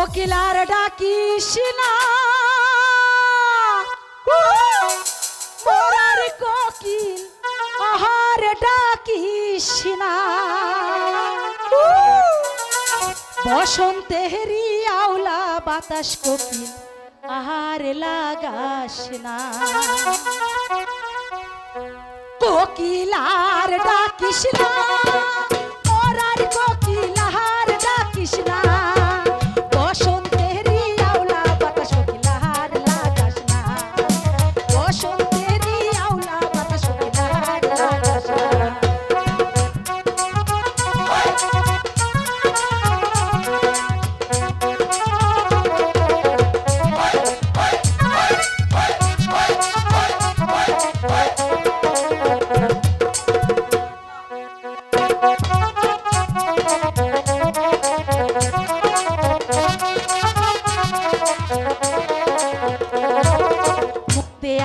কোকিলার ডাকিস না। মোরার কোকিল, আহার ডাকিস না। বসন্তেরি আওলা বাতাস কোকিল, আহার লাগাস না। কোকিলার ডাকিস না।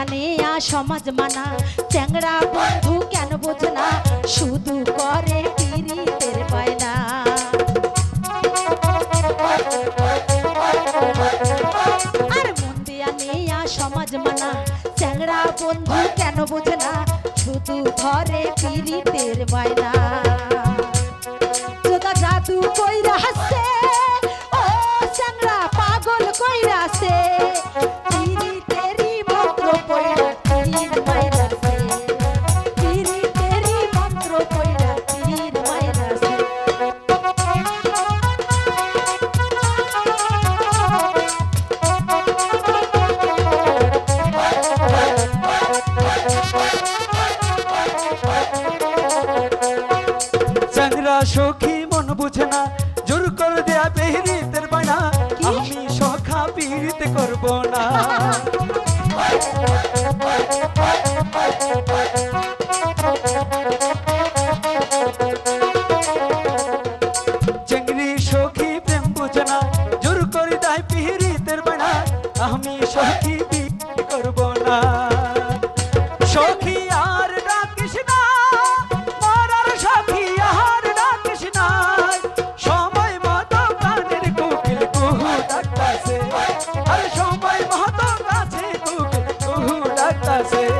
আনেয়া সমাজ মানা। চ্যাংড়া বন্ধু কেন বোঝে না? শুধু করে পিরিতের বায়না আর মন্দে আনেয়া সমাজ মানা। চ্যাংড়া বন্ধু কেন বোঝে না? শুধু ধরে পিরিতের বায়না তোদা জাদু কইরা হাসে সখী মন বুঝে না। জোর করে দেয়া পেহরিতের বানা? আমি সখা পীড়িত করব না। চেংড়ি সখী প্রেম বুঝে না। জোর করে দেয় পিহরিতের বানা আমি সখী করব না। say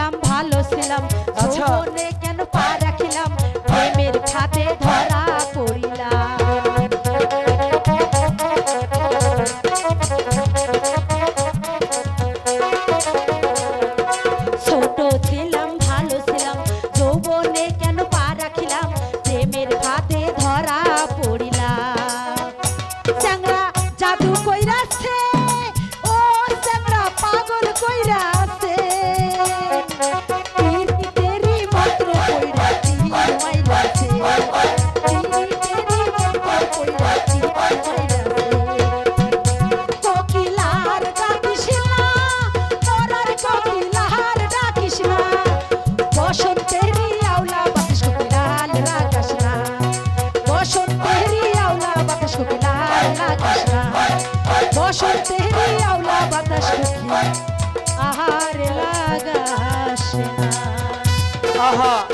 ছিলাম ভালো ছিলাম। আচ্ছা। কেন পা রাখিলাম? প্রেমের খাতে ধরা পড়িলাম। ছোট ছিলাম ভালো ছিলাম যৌবনে কেন পা রাখিলাম? প্রেমের খাতে ধরা পড়িলাম। চ্যাংরা জাদু কইরাছে বসন্তেরি আওলা বাতাস আহার লাগাস না আহা।